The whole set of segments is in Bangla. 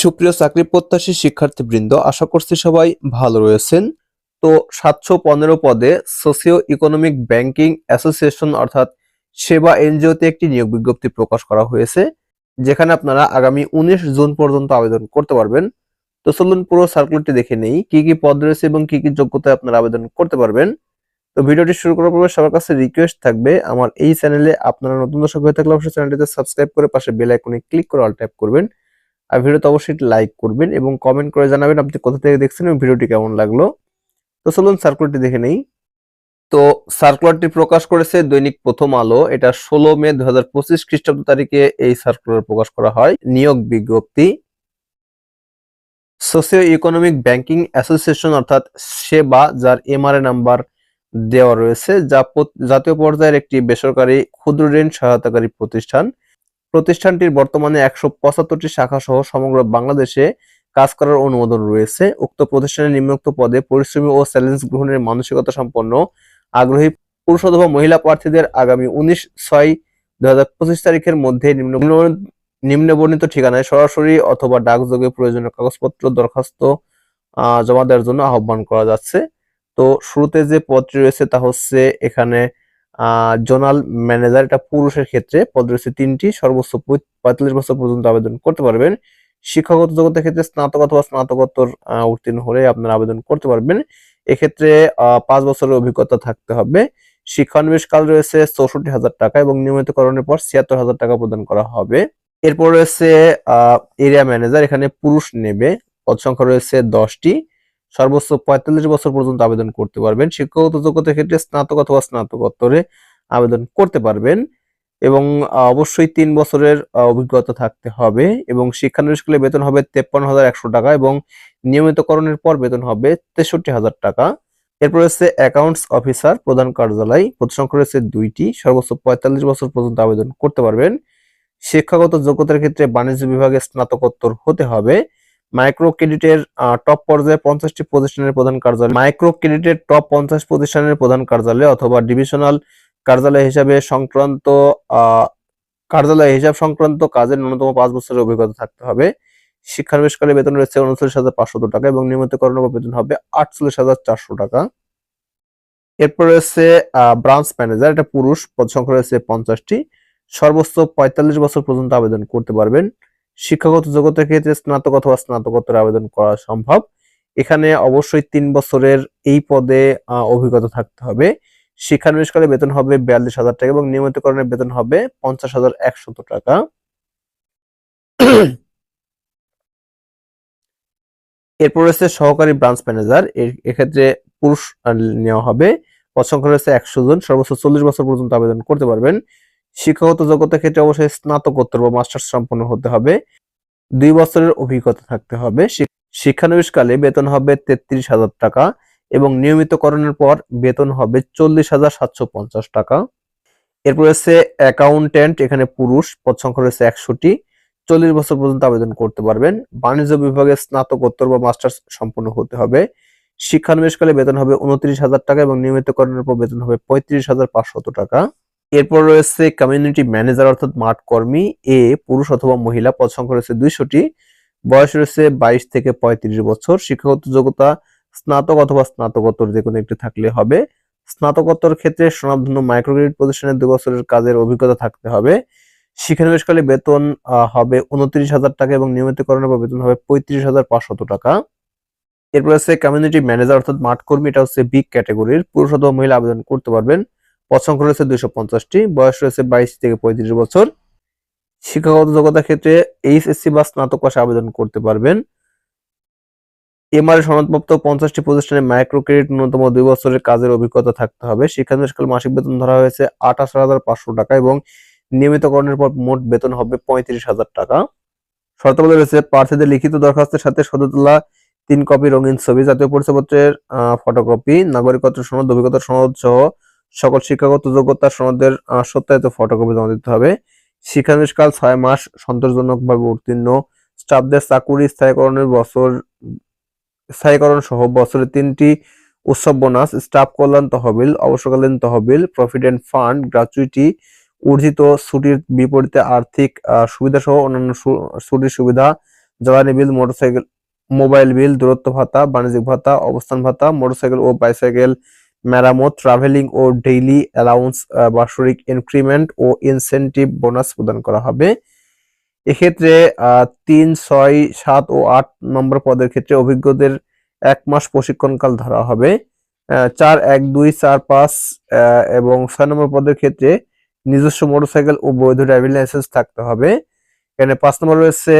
সুপ্রিয় চাকরি প্রত্যাশী শিক্ষার্থীবৃন্দ, আশা করছি সবাই ভালো রয়েছেন। তো সাতশো পনেরো পদে সোসিও ইকোনমিক ব্যাংকিং অ্যাসোসিয়েশন অর্থাৎ সেবা এনজিওতে একটি নিয়োগ বিজ্ঞপ্তি প্রকাশ করা হয়েছে, যেখানে আপনারা আগামী উনিশ জুন পর্যন্ত আবেদন করতে পারবেন। তো চলুন পুরো সার্কুলারটি দেখে নেই, কি কি পদ রয়েছে এবং কি কি যোগ্যতায় আপনারা আবেদন করতে পারবেন। তো ভিডিওটি শুরু করার পূর্বে সবার কাছে রিকোয়েস্ট থাকবে, আমার এই চ্যানেলে আপনারা নতুন দর্শক হয়ে থাকলে অবশ্যই চ্যানেলটিতে সাবস্ক্রাইব করে পাশে বেল আইকনে ক্লিক করে অল ট্যাপ করবেন। আর ভিডিওতে অবশ্যই লাইক করবেন এবং কমেন্ট করে জানাবেন আপনি কোথা থেকে দেখছেন এবং ভিডিওটি কেমন লাগল। তো চলুন সার্কুলারটি দেখে নেই। তো সার্কুলারটি প্রকাশ করেছে দৈনিক প্রথম আলো। এটা ষোলো মে দু হাজার পঁচিশ খ্রিস্টাব্দ তারিখে এই সার্কুলার প্রকাশ করা হয়। নিয়োগ বিজ্ঞপ্তি। সোসিও ইকোনমিক ব্যাংকিং অ্যাসোসিয়েশন অর্থাৎ সেবা, যার এমআরএ নাম্বার দেওয়া রয়েছে, যা জাতীয় পর্যায়ের একটি বেসরকারি ক্ষুদ্র ঋণ সহায়তাকারী প্রতিষ্ঠান। প্রতিষ্ঠানটির বর্তমানে একশো পঁচাত্তরটি শাখা সহ সমগ্র বাংলাদেশে কাজ করার অনুমোদন রয়েছে। উক্ত প্রতিষ্ঠানের নিম্নোক্ত পদে পরিশ্রমী ও চ্যালেঞ্জ গ্রহণের মানসিকতা সম্পন্ন আগ্রহী পুরুষ অথবা মহিলা প্রার্থীদের আগামী উনিশ ছয় দুই তারিখের মধ্যে নিম্ন নিম্নবর্ণিত ঠিকানায় সরাসরি অথবা ডাকযোগে প্রয়োজনীয় কাগজপত্র, দরখাস্ত জমা দেওয়ার জন্য আহ্বান করা যাচ্ছে। তো শুরুতে যে পদটি রয়েছে তা হচ্ছে এখানে জোনাল ম্যানেজার, এটা পুরুষের ক্ষেত্রে পদ তিনটি, সর্বোচ্চ পঁয়- পঁয়তাল্লিশ বছর পর্যন্ত আবেদন করতে পারবেন। শিক্ষাগত যোগ্যতার ক্ষেত্রে স্নাতক অথবা স্নাতকোত্তর উত্তীর্ণ হলে আপনারা আবেদন করতে পারবেন। এক্ষেত্রে পাঁচ বছরের অভিজ্ঞতা থাকতে হবে। শিক্ষানবিশ কাল রয়েছে চৌষট্টি হাজার টাকা এবং নিয়মিতকরণের পর ছিয়াত্তর হাজার টাকা প্রদান করা হবে। এরপর রয়েছে এরিয়া ম্যানেজার, এখানে পুরুষ নেবে। পদ সংখ্যা রয়েছে দশটি। সর্বোচ্চ পঁয়তাল্লিশ বছর পর্যন্ত আবেদন করতে পারবেন। শিক্ষাগত যোগ্যতার ক্ষেত্রে স্নাতক অথবা স্নাতকোত্তরে আবেদন করতে পারবেন এবং অবশ্যই তিন বছরের অভিজ্ঞতা থাকতে হবে এবং শিক্ষানবিশকালে বেতন হবে তেপ্পান্ন হাজার একশো টাকা এবং নিয়মিতকরণের পর বেতন হবে তেষট্টি হাজার টাকা। এরপর হচ্ছে অ্যাকাউন্টস অফিসার প্রধান কার্যালয়, পদ সংখ্যা রয়েছে দুইটি, সর্বোচ্চ পঁয়তাল্লিশ বছর পর্যন্ত আবেদন করতে পারবেন। শিক্ষাগত যোগ্যতার ক্ষেত্রে বাণিজ্য বিভাগে স্নাতকোত্তর হতে হবে। মাইক্রো ক্রেডিটের টপ পর্যায়ে পঞ্চাশটি প্রতিষ্ঠানের প্রধান কার্যালয়। মাইক্রো ক্রেডিটের টপ পঞ্চাশ প্রতিষ্ঠানের প্রধান কার্যালয় অথবা ডিভিশনাল কার্যালয় হিসাবে সংক্রান্ত কার্যালয় হিসাব সংক্রান্ত কাজের ন্যূনতম পাঁচ বছরের অভিজ্ঞতা থাকতে হবে। শিক্ষানবিশকালে বেতন রয়েছে উনচল্লিশ হাজার পাঁচশো টাকা এবং নিয়মিতকরণ বেতন হবে আটচল্লিশ হাজার চারশো টাকা। এরপর রয়েছে ব্রাঞ্চ ম্যানেজার এটা পুরুষ, পদ সংখ্যা রয়েছে পঞ্চাশটি। সর্বোচ্চ পঁয়তাল্লিশ বছর পর্যন্ত আবেদন করতে পারবেন। শিক্ষাগত যোগ্যতার ক্ষেত্রে স্নাতক অথবা স্নাতকোত্তর আবেদন করা সম্ভব। এখানে অবশ্যই তিন বছরের এই পদে অভিজ্ঞতা থাকতে হবে। শিক্ষানবিশকালে বেতন হবে বিয়াল্লিশ হাজার টাকা এবং নিয়মিতকরণের বেতন হবে পঞ্চাশ হাজার একশত টাকা। এরপর রয়েছে সহকারী ব্রাঞ্চ ম্যানেজার এক্ষেত্রে পুরুষ নেওয়া হবে। সংখ্যা রয়েছে একশো জন। সর্বোচ্চ চল্লিশ বছর পর্যন্ত আবেদন করতে পারবেন। শিক্ষাগত যোগ্যতার ক্ষেত্রে অবশ্যই স্নাতকোত্তর বা মাস্টার্স সম্পন্ন হতে হবে। দুই বছরের অভিজ্ঞতা থাকতে হবে। শিক- শিক্ষানবিশকালে বেতন হবে তেত্রিশ হাজার টাকা এবং নিয়মিতকরণের পর বেতন হবে চল্লিশ হাজার সাতশো পঞ্চাশ টাকা। এরপর রয়েছে অ্যাকাউন্টেন্ট এখানে পুরুষ, পদ সংখ্যা রয়েছে একশোটি চল্লিশ বছর পর্যন্ত আবেদন করতে পারবেন। বাণিজ্য বিভাগে স্নাতকোত্তর বা মাস্টার্স সম্পন্ন হতে হবে। শিক্ষানবিশকালে বেতন হবে উনত্রিশ হাজার টাকা এবং নিয়মিতকরণের পর বেতন হবে পঁয়ত্রিশ হাজার পাঁচশত টাকা। এরপর রয়েছে কমিউনিটি ম্যানেজার অর্থাৎ মাঠ কর্মী এ, পুরুষ অথবা মহিলা। পদ সংখ্যা রয়েছে দুইশোটি। বয়স রয়েছে বাইশ থেকে পঁয়ত্রিশ বছর। শিক্ষাগত যোগ্যতা স্নাতক অথবা স্নাতকোত্তর যে কোনো একটি থাকলে হবে। স্নাতকোত্তর ক্ষেত্রে স্বনামধন্য মাইক্রোক্রেডিট প্রতিষ্ঠানে দু বছরের কাজের অভিজ্ঞতা থাকতে হবে। শিক্ষানবিশকালে বেতন হবে উনত্রিশ হাজার টাকা এবং নিয়মিতকরণের পর বেতন হবে পঁয়ত্রিশ হাজার পাঁচশত টাকা। এরপর আছে কমিউনিটি ম্যানেজার অর্থাৎ মাঠ কর্মী এটা হচ্ছে বিগ ক্যাটাগরির পুরুষ অথবা মহিলা আবেদন করতে পারবেন। সংখ্যা রয়েছে দুইশো পঞ্চাশটি, বয়স রয়েছে বাইশ থেকে পঁয়ত্রিশ বছর। শিক্ষাগত যোগ্যতার ক্ষেত্রে এইচএসসি বা স্নাতক পাশে আবেদন করতে পারবেন। এমআরএ সনদপ্রাপ্ত পঞ্চাশটি প্রতিষ্ঠানে মাইক্রো ক্রেডিট ন্যূনতম দুই বছরের কাজের অভিজ্ঞতা থাকতে হবে। শিক্ষানবিশকাল মাসিক বেতন ধরা হয়েছে আঠাশ হাজার পাঁচশো টাকা এবং নিয়মিতকরণের পর মোট বেতন হবে পঁয়ত্রিশ হাজার টাকা। শর্তাবলী রয়েছে প্রার্থীদের লিখিত দরখাস্তের সাথে সদ্য তোলা তিন কপি রঙিন ছবি, জাতীয় পরিচয়পত্রের ফটোকপি নাগরিকত্ব সনদ, অভিজ্ঞতা সনদ সহ সকল শিক্ষাগত যোগ্যতা সনদের সত্যায়িত ফটোকপি জমা দিতে হবে। শিক্ষানবিশকাল ছয় মাস সন্তোষজনকভাবে উত্তীর্ণ। স্টাফদের চাকুরি স্থায়ীকরণের বছর, স্থায়ীকরণ সহ বছরে তিনটি উৎসব বোনাস স্টাফ কল্যাণ তহবিল, অবসরকালীন তহবিল প্রভিডেন্ট ফান্ড গ্রাচুইটি অর্জিত ছুটির বিপরীতে আর্থিক সুবিধা সহ অন্যান্য ছুটির সুবিধা, জ্বালানি বিল, মোটরসাইকেল, মোবাইল বিল, দূরত্ব ভাতা, বাণিজ্যিক ভাতা, অবস্থান ভাতা, মোটরসাইকেল ও বাইসাইকেল মেরামত ট্রাভেলিং ও ডেইলি অ্যালাউন্স বার্ষিক ইনক্রিমেন্ট ও ইনসেন্টিভ বোনাস প্রদান করা হবে। এক্ষেত্রে তিন, ছয়, সাত ও আট নম্বর পদের ক্ষেত্রে অভিজ্ঞদের এক মাস প্রশিক্ষণকাল ধরা হবে। চার, এক, দুই, চার, পাঁচ এবং ছয় নম্বর পদের ক্ষেত্রে নিজস্ব মোটরসাইকেল ও বৈধ ড্রাইভিং লাইসেন্স থাকতে হবে। এখানে পাঁচ নম্বর রয়েছে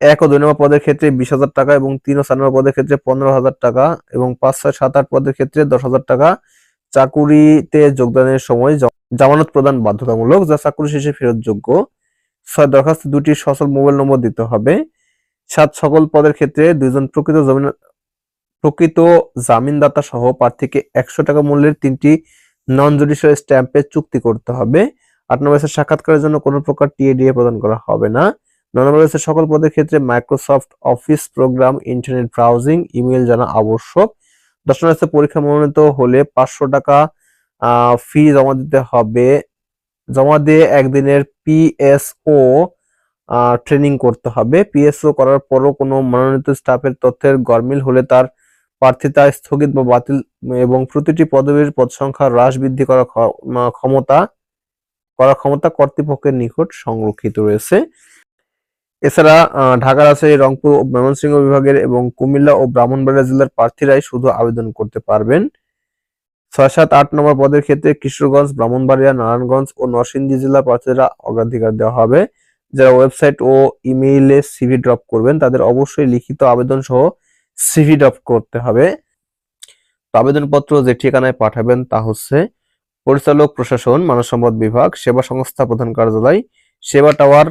এক ও দুই নম্বর পদের ক্ষেত্রে বিশ হাজার টাকা এবং তিন ও চার নম্বর পদের ক্ষেত্রে পনেরো হাজার টাকা এবং পাঁচ, ছয়, সাত, আট পদের ক্ষেত্রে দশ হাজার টাকা চাকুরিতে যোগদানের সময় জামানত প্রদান বাধ্যতামূলক যা চাকুরি শেষে ফেরতযোগ্য। ছয় দরখাস্ত, দুটি সচল মোবাইল নম্বর দিতে হবে। সাত সকল পদের ক্ষেত্রে দুইজন প্রকৃত জমিন, প্রকৃত জামিনদাতা সহ প্রার্থীকে একশো টাকা মূল্যের তিনটি নন জুডিশিয়াল স্ট্যাম্পে চুক্তি করতে হবে। আট নম্বর সাক্ষাৎকারের জন্য কোনো প্রকার টিএডিএ প্রদান করা হবে না। নম্বর হচ্ছে, সকল পদের ক্ষেত্রে Microsoft office program internet browsing email জানা আবশ্যক। দশ নম্বর হচ্ছে, পরীক্ষা মনোনীত হলে পাঁচশো টাকা ফি জমা দিতে হবে। জমা দিয়ে একদিনের পিএসও ট্রেনিং করতে হবে। পিএসও করার পরও কোনো মনোনীত স্টাফের তথ্যের গরমিল হলে তার প্রার্থিতা স্থগিত বা বাতিল এবং প্রতিটি পদবীর পদ সংখ্যা হ্রাস বৃদ্ধি করার ক্ষ- ক্ষমতা করার ক্ষমতা কর্তৃপক্ষের নিকট সংরক্ষিত রয়েছে। এছাড়া ঢাকা রাজশাহী রংপুর ও ময়মনসিংহ বিভাগের এবং কুমিল্লা ও ব্রাহ্মণবাড়িয়া জেলার প্রার্থীরাই শুধু আবেদন করতে পারবেন। ছয় সাত আট নম্বর পদের ক্ষেত্রে কিশোরগঞ্জ, ব্রাহ্মণবাড়িয়া, নারায়ণগঞ্জ ও নরসিংদী জেলা প্রার্থীরা অগ্রাধিকার দেওয়া হবে। যারা ওয়েবসাইট ও ইমেইলে সিভি ড্রপ করবেন, তাদের অবশ্যই লিখিত আবেদন সহ সিভি ড্রপ করতে হবে। আবেদনপত্র যে ঠিকানায় পাঠাবেন তা হচ্ছে পরিচালক প্রশাসন, মানব সম্পদ বিভাগ, সেবা সংস্থা প্রধান কার্যালয়, সেবা টাওয়ার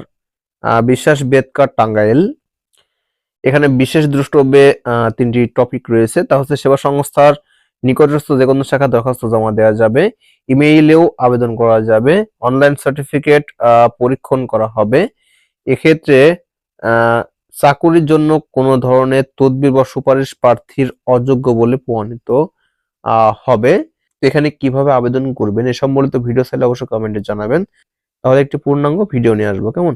বিশ্বাস বেদকার টাঙ্গাইল। এখানে বিশেষ দ্রষ্টব্যে তিনটি টপিক রয়েছে। তা হচ্ছে সেবা সংস্থার নিকটস্থ যে কোনো শাখা দরখাস্ত জমা দেওয়া যাবে ইমেইলেও আবেদন করা যাবে অনলাইন সার্টিফিকেট পরীক্ষণ করা হবে। এক্ষেত্রে চাকুরির জন্য কোনো ধরনের তদবির বা সুপারিশ প্রার্থীর অযোগ্য বলে প্রমাণিত হবে। এখানে কীভাবে আবেদন করবেন এ সম্বলিত ভিডিও চাইলে অবশ্যই কমেন্টে জানাবেন। তাহলে একটি পূর্ণাঙ্গ ভিডিও নিয়ে আসব। কেমন?